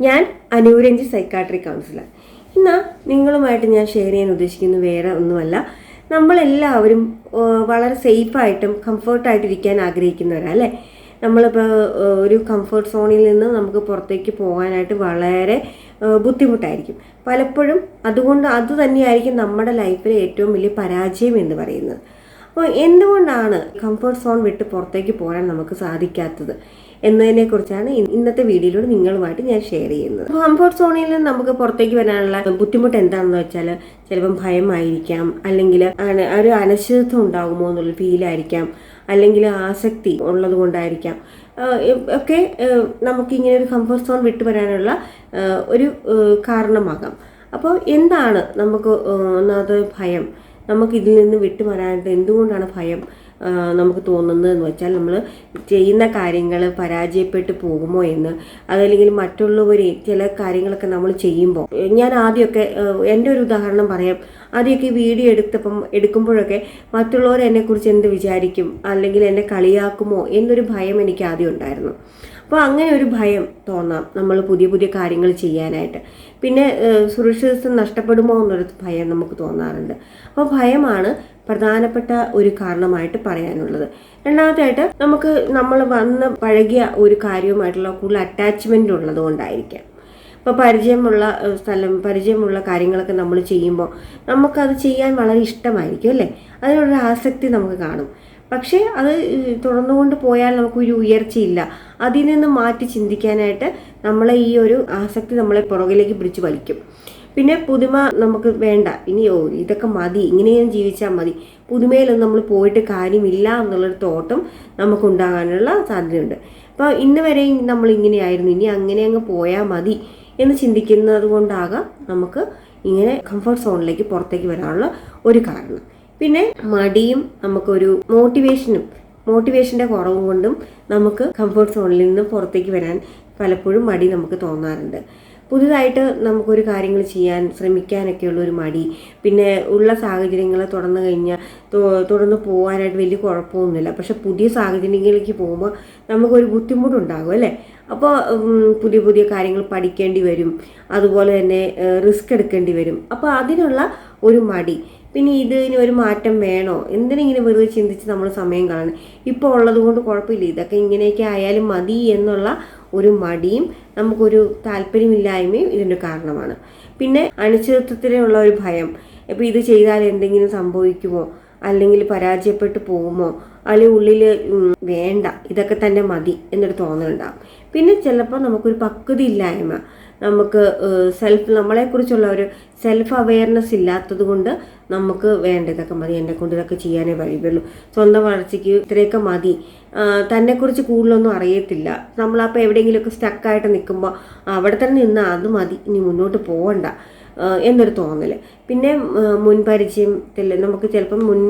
ഞാൻ അനൂരഞ്ജി psychiatry councillor ഇന്ന് നിങ്ങളുമായിട്ട് ഞാൻ ഷെയർ ചെയ്യാൻ ഉദ്ദേശിക്കുന്നത് വേറെ ഒന്നുമല്ല. നമ്മളെല്ലാവരും വളരെ സേഫായിട്ടും കംഫർട്ടായിട്ട് ഇരിക്കാൻ ആഗ്രഹിക്കുന്നവരാ അല്ലേ? നമ്മളിപ്പോൾ ഒരു കംഫർട്ട് സോണിൽ നിന്ന് നമുക്ക് പുറത്തേക്ക് പോകാനായിട്ട് വളരെ ബുദ്ധിമുട്ടായിരിക്കും. പലപ്പോഴും അതുകൊണ്ട് അത് തന്നെയായിരിക്കും നമ്മുടെ ലൈഫിലെ ഏറ്റവും വലിയ പരാജയം എന്ന് പറയുന്നത്. അപ്പോൾ എന്തുകൊണ്ടാണ് കംഫർട്ട് സോൺ വിട്ട് പുറത്തേക്ക് പോകാൻ നമുക്ക് സാധിക്കാത്തത് എന്നതിനെക്കുറിച്ചാണ് കുറിച്ചാണ് ഇന്നത്തെ വീഡിയോയിലൂടെ നിങ്ങളുമായിട്ട് ഞാൻ ഷെയർ ചെയ്യുന്നത്. കംഫർട്ട് സോണിൽ നിന്ന് നമുക്ക് പുറത്തേക്ക് വരാനുള്ള ബുദ്ധിമുട്ട് എന്താണെന്ന് വെച്ചാൽ ചിലപ്പം ഭയമായിരിക്കാം അല്ലെങ്കിൽ ഒരു അനിശ്ചിതത്വം ഉണ്ടാകുമോ എന്നുള്ള ഫീലായിരിക്കാം അല്ലെങ്കിൽ ആസക്തി ഉള്ളത് കൊണ്ടായിരിക്കാം. ഒക്കെ ആഹ് നമുക്കിങ്ങനെ ഒരു കംഫർട്ട് സോൺ വിട്ടു വരാനുള്ള ഒരു കാരണമാകാം. അപ്പോൾ എന്താണ് നമുക്ക് ഒന്നാമത് ഭയം? നമുക്ക് ഇതിൽ നിന്ന് വിട്ടു വരാനായിട്ട് എന്തുകൊണ്ടാണ് ഭയം നമുക്ക് തോന്നുന്നത് എന്ന് വെച്ചാൽ നമ്മൾ ചെയ്യുന്ന കാര്യങ്ങൾ പരാജയപ്പെട്ടു പോകുമോ എന്ന് അതല്ലെങ്കിൽ മറ്റുള്ളവർ ചില കാര്യങ്ങളൊക്കെ നമ്മൾ ചെയ്യുമ്പോൾ. ഞാൻ ആദ്യമൊക്കെ എന്റെ ഒരു ഉദാഹരണം പറയാം. ആദ്യമൊക്കെ വീഡിയോ എടുത്തപ്പം എടുക്കുമ്പോഴൊക്കെ മറ്റുള്ളവർ എന്നെക്കുറിച്ച് എന്ത് വിചാരിക്കും അല്ലെങ്കിൽ എന്നെ കളിയാക്കുമോ എന്നൊരു ഭയം എനിക്ക് ആദ്യം ഉണ്ടായിരുന്നു. അപ്പോൾ അങ്ങനെ ഒരു ഭയം തോന്നാം നമ്മൾ പുതിയ പുതിയ കാര്യങ്ങൾ ചെയ്യാനായിട്ട്. പിന്നെ സുരക്ഷിതത്വം നഷ്ടപ്പെടുമോ എന്നൊരു ഭയം നമുക്ക് തോന്നാറുണ്ട്. അപ്പോൾ ഭയമാണ് പ്രധാനപ്പെട്ട ഒരു കാരണമായിട്ട് പറയാനുള്ളത്. രണ്ടാമതായിട്ട് നമുക്ക് നമ്മൾ വന്ന് പഴകിയ ഒരു കാര്യവുമായിട്ടുള്ള കൂടുതൽ അറ്റാച്ച്മെന്റ് ഉള്ളത് കൊണ്ടായിരിക്കാം ഇപ്പോൾ പരിചയമുള്ള സ്ഥലം പരിചയമുള്ള കാര്യങ്ങളൊക്കെ നമ്മൾ ചെയ്യുമ്പോൾ നമുക്കത് ചെയ്യാൻ വളരെ ഇഷ്ടമായിരിക്കും അല്ലേ? അതിനുള്ളൊരു ആസക്തി നമുക്ക് കാണും. പക്ഷേ അത് തുടർന്നുകൊണ്ട് പോയാൽ നമുക്കൊരു ഉയർച്ചയില്ല. അതിൽ നിന്ന് മാറ്റി ചിന്തിക്കാനായിട്ട് നമ്മളെ ഈ ഒരു ആസക്തി നമ്മളെ പുറകിലേക്ക് പിടിച്ചു വലിക്കും. പിന്നെ പുതുമ നമുക്ക് വേണ്ട. ഇനിയോ ഇതൊക്കെ മതി. ഇങ്ങനെ ഞാൻ ജീവിച്ചാൽ മതി. പുതുമയിലൊന്നും നമ്മൾ പോയിട്ട് കാര്യമില്ല എന്നുള്ളൊരു തോട്ടം നമുക്കുണ്ടാകാനുള്ള സാധ്യതയുണ്ട്. അപ്പോൾ ഇന്ന് വരെയും നമ്മൾ ഇങ്ങനെയായിരുന്നു. ഇനി അങ്ങനെ അങ്ങ് പോയാൽ മതി എന്ന് ചിന്തിക്കുന്നത് കൊണ്ടാകാം നമുക്ക് ഇങ്ങനെ കംഫർട്ട് സോണിലേക്ക് പുറത്തേക്ക് വരാനുള്ള ഒരു കാരണം. പിന്നെ മടിയും നമുക്കൊരു മോട്ടിവേഷനും മോട്ടിവേഷന്റെ കുറവ് കൊണ്ടും നമുക്ക് കംഫർട്ട് സോണിൽ നിന്ന് പുറത്തേക്ക് വരാൻ പലപ്പോഴും മടി നമുക്ക് തോന്നാറുണ്ട്. പുതുതായിട്ട് നമുക്കൊരു കാര്യങ്ങൾ ചെയ്യാൻ ശ്രമിക്കാനൊക്കെയുള്ള ഒരു മടി. പിന്നെ ഉള്ള സാഹചര്യങ്ങൾ തുറന്നു കഴിഞ്ഞാൽ തുടർന്ന് പോകാനായിട്ട് വലിയ കുഴപ്പമൊന്നുമില്ല. പക്ഷെ പുതിയ സാഹചര്യങ്ങളിലേക്ക് പോകുമ്പോൾ നമുക്കൊരു ബുദ്ധിമുട്ടുണ്ടാകും അല്ലേ? അപ്പോൾ പുതിയ പുതിയ കാര്യങ്ങൾ പഠിക്കേണ്ടി വരും. അതുപോലെ തന്നെ റിസ്ക് എടുക്കേണ്ടി വരും. അപ്പോൾ അതിനുള്ള ഒരു മടി. പിന്നെ ഇത് ഇനി ഒരു മാറ്റം വേണോ? എന്തിനിങ്ങനെ വെറുതെ ചിന്തിച്ച് നമ്മൾ സമയം കാണണം ഇപ്പോൾ ഉള്ളത് കൊണ്ട് കുഴപ്പമില്ല. ഇതൊക്കെ ഇങ്ങനെയൊക്കെ ആയാലും മതി എന്നുള്ള ഒരു മടിയും നമുക്കൊരു താല്പര്യമില്ലായ്മയും ഇതിന്റെ കാരണമാണ്. പിന്നെ അനിശ്ചിതത്വത്തിലുള്ള ഒരു ഭയം. ഇപ്പോൾ ഇത് ചെയ്താൽ എന്തെങ്കിലും സംഭവിക്കുമോ? അല്ലെങ്കിൽ പരാജയപ്പെട്ടു പോകുമോ? അല്ലെ ഉള്ളിൽ വേണ്ട. ഇതൊക്കെ തന്നെ മതി എന്നൊരു തോന്നലുണ്ടാകും പിന്നെ ചിലപ്പോൾ നമുക്കൊരു പക്വത ഇല്ലായ്മ നമുക്ക് സെൽഫ് നമ്മളെക്കുറിച്ചുള്ള ഒരു സെൽഫ് അവയർനെസ് ഇല്ലാത്തത് കൊണ്ട് നമുക്ക് വേണ്ടതൊക്കെ മതി എന്നെ കൊണ്ട് ഇതൊക്കെ ചെയ്യാനേ വഴിയുള്ളൂ. സ്വന്തം വളർച്ചയ്ക്ക് ഇത്രയൊക്കെ മതി. തന്നെക്കുറിച്ച് കൂടുതലൊന്നും അറിയത്തില്ല. നമ്മളപ്പോൾ എവിടെയെങ്കിലുമൊക്കെ സ്റ്റക്കായിട്ട് നിൽക്കുമ്പോൾ അവിടെ തന്നെ നിന്ന് അത് മതി ഇനി മുന്നോട്ട് പോകണ്ട എന്നൊരു തോന്നൽ പിന്നെ മുൻപരിചയത്തിൽ നമുക്ക് ചിലപ്പം മുൻ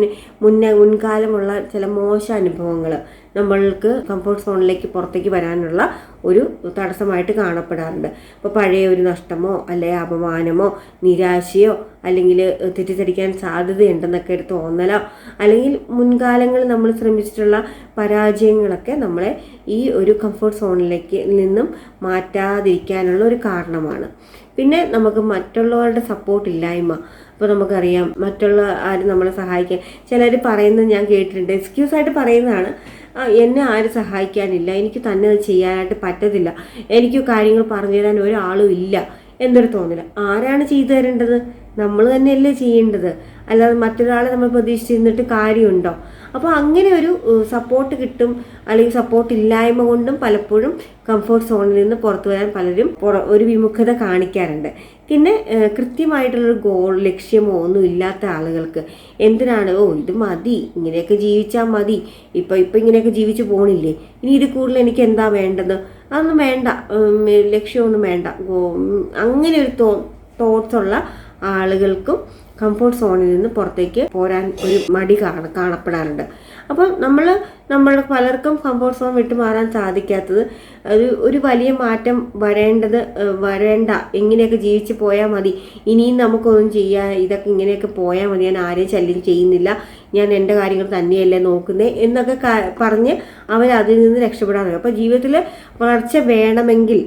മുന്നേ മുൻകാലമുള്ള ചില മോശ അനുഭവങ്ങൾ നമ്മൾക്ക് കംഫർട്ട് സോണിലേക്ക് പുറത്തേക്ക് വരാനുള്ള ഒരു തടസ്സമായിട്ട് കാണപ്പെടാറുണ്ട്. അപ്പോൾ പഴയ ഒരു നഷ്ടമോ അല്ലെ അപമാനമോ നിരാശയോ അല്ലെങ്കിൽ തെറ്റിദ്ധരിക്കാൻ സാധ്യതയുണ്ടെന്നൊക്കെ ഒരു തോന്നലോ അല്ലെങ്കിൽ മുൻകാലങ്ങളിൽ നമ്മൾ ശ്രമിച്ചിട്ടുള്ള പരാജയങ്ങളൊക്കെ നമ്മളെ ഈ ഒരു കംഫർട്ട് സോണിലേക്ക് നിന്നും മാറ്റാതിരിക്കാനുള്ള ഒരു കാരണമാണ്. പിന്നെ നമുക്ക് മറ്റുള്ളവരുടെ സപ്പോർട്ട് ഇല്ലായ്മ ഇപ്പോൾ നമുക്കറിയാം മറ്റുള്ള ആരും നമ്മളെ സഹായിക്കാൻ. ചിലർ പറയുന്നത് ഞാൻ കേട്ടിട്ടുണ്ട്. എക്സ്ക്യൂസ് ആയിട്ട് പറയുന്നതാണ്. "ആ, എന്നെ ആരും സഹായിക്കാനില്ല. എനിക്ക് തന്നെ അത് ചെയ്യാനായിട്ട് പറ്റത്തില്ല. എനിക്ക് കാര്യങ്ങൾ പറഞ്ഞു തരാൻ ഒരാളും ഇല്ല. എന്നൊരു തോന്നില്ല ആരാണ് ചെയ്തു തരേണ്ടത്? നമ്മൾ തന്നെയല്ലേ ചെയ്യേണ്ടത്. അല്ലാതെ മറ്റൊരാളെ നമ്മൾ പ്രതീക്ഷിച്ചിരുന്നിട്ട് കാര്യമുണ്ടോ? അപ്പോൾ അങ്ങനെ ഒരു സപ്പോർട്ട് കിട്ടും. അല്ലെങ്കിൽ സപ്പോർട്ട് ഇല്ലായ്മ കൊണ്ടും പലപ്പോഴും കംഫർട്ട് സോണിൽ നിന്ന് പുറത്തു വരാൻ പലരും ഒരു വിമുഖത കാണിക്കാറുണ്ട്. പിന്നെ കൃത്യമായിട്ടുള്ളൊരു ഗോൾ ലക്ഷ്യമോ ഒന്നും ഇല്ലാത്ത ആളുകൾക്ക് എന്തിനാണ്? ഓ ഇത് മതി. ഇങ്ങനെയൊക്കെ ജീവിച്ചാൽ മതി. ഇപ്പം ഇപ്പം ഇങ്ങനെയൊക്കെ ജീവിച്ചു പോണില്ലേ? ഇനി ഇത് കൂടുതൽ എനിക്ക് എന്താ വേണ്ടത്? അതൊന്നും വേണ്ട. ലക്ഷ്യമൊന്നും വേണ്ട. അങ്ങനെ ഒരു തോ തോട്ട്സുള്ള ആളുകൾക്കും കംഫോർട്ട് സോണിൽ നിന്ന് പുറത്തേക്ക് പോരാൻ ഒരു മടി കാണ കാണപ്പെടാറുണ്ട്. അപ്പം നമ്മൾ നമ്മൾ പലർക്കും കംഫോർട്ട് സോൺ വിട്ടു മാറാൻ സാധിക്കാത്തത് ഒരു ഒരു വലിയ മാറ്റം വരേണ്ടത് വരേണ്ട ഇങ്ങനെയൊക്കെ ജീവിച്ച് പോയാൽ മതി. ഇനിയും നമുക്കൊന്നും ചെയ്യാൻ ഇതൊക്കെ ഇങ്ങനെയൊക്കെ പോയാൽ മതി. ഞാൻ ആരെയും ശല്യം ചെയ്യുന്നില്ല. ഞാൻ എന്റെ കാര്യങ്ങൾ തന്നെയല്ലേ നോക്കുന്നത് എന്നൊക്കെ പറഞ്ഞ് അവർ അതിൽ നിന്ന് രക്ഷപ്പെടാൻ തുടങ്ങും അപ്പോൾ ജീവിതത്തിൽ വളർച്ച വേണമെങ്കിൽ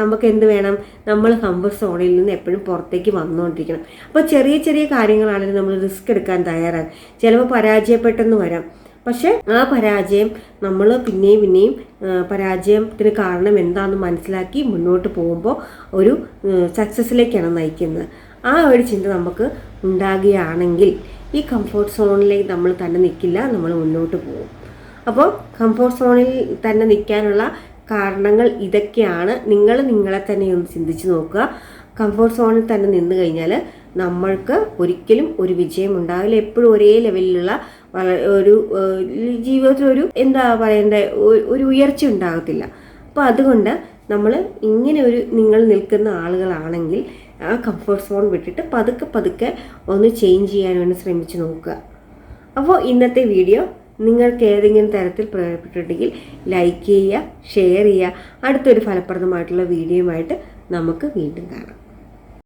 നമുക്ക് എന്ത് വേണം നമ്മൾ കംഫർട്ട് സോണിൽ നിന്ന് എപ്പോഴും പുറത്തേക്ക് വന്നുകൊണ്ടിരിക്കണം. അപ്പോൾ ചെറിയ ചെറിയ കാര്യങ്ങളാണെങ്കിലും നമ്മൾ റിസ്ക് എടുക്കാൻ തയ്യാറാണ്. ചിലപ്പോൾ പരാജയപ്പെട്ടെന്ന് വരാം. പക്ഷെ ആ പരാജയം നമ്മൾ പിന്നെയും പിന്നെയും പരാജയത്തിന് കാരണം എന്താണെന്ന് മനസ്സിലാക്കി മുന്നോട്ട് പോകുമ്പോൾ ഒരു സക്സസ്സിലേക്കാണ് നയിക്കുന്നത്. ആ ഒരു ചിന്ത നമുക്ക് ഉണ്ടാകുകയാണെങ്കിൽ ഈ കംഫോർട്ട് സോണിലേക്ക് നമ്മൾ തന്നെ നിൽക്കില്ല നമ്മൾ മുന്നോട്ട് പോകും. അപ്പോൾ കംഫോർട്ട് സോണിൽ തന്നെ നിൽക്കാനുള്ള കാരണങ്ങൾ ഇതൊക്കെയാണ് നിങ്ങൾ നിങ്ങളെ തന്നെ ഒന്ന് ചിന്തിച്ച് നോക്കുക. കംഫർട്ട് സോണിൽ തന്നെ നിന്ന് കഴിഞ്ഞാൽ നമ്മൾക്ക് ഒരിക്കലും ഒരു വിജയം ഉണ്ടാവില്ല. എപ്പോഴും ഒരേ ലെവലിലുള്ള ഒരു ജീവിതത്തിൽ ഒരു എന്താ പറയണ്ടേ ഒരു ഉയർച്ച ഉണ്ടാകത്തില്ല. അപ്പോൾ അതുകൊണ്ട് നമ്മൾ ഇങ്ങനെ ഒരു നിങ്ങൾ നിൽക്കുന്ന ആളുകളാണെങ്കിൽ ആ കംഫർട്ട് സോൺ വിട്ടിട്ട് പതുക്കെ പതുക്കെ ഒന്ന് ചേഞ്ച് ചെയ്യാൻ വേണ്ടി ശ്രമിച്ച് നോക്കുക. അപ്പോൾ ഇന്നത്തെ വീഡിയോ നിങ്ങൾക്ക് ഏതെങ്കിലും തരത്തിൽ പ്രയോജനപ്പെട്ടിട്ടുണ്ടെങ്കിൽ ലൈക്ക് ചെയ്യുക ഷെയർ ചെയ്യുക. അടുത്തൊരു ഫലപ്രദമായിട്ടുള്ള വീഡിയോയുമായിട്ട് നമുക്ക് വീണ്ടും കാണാം.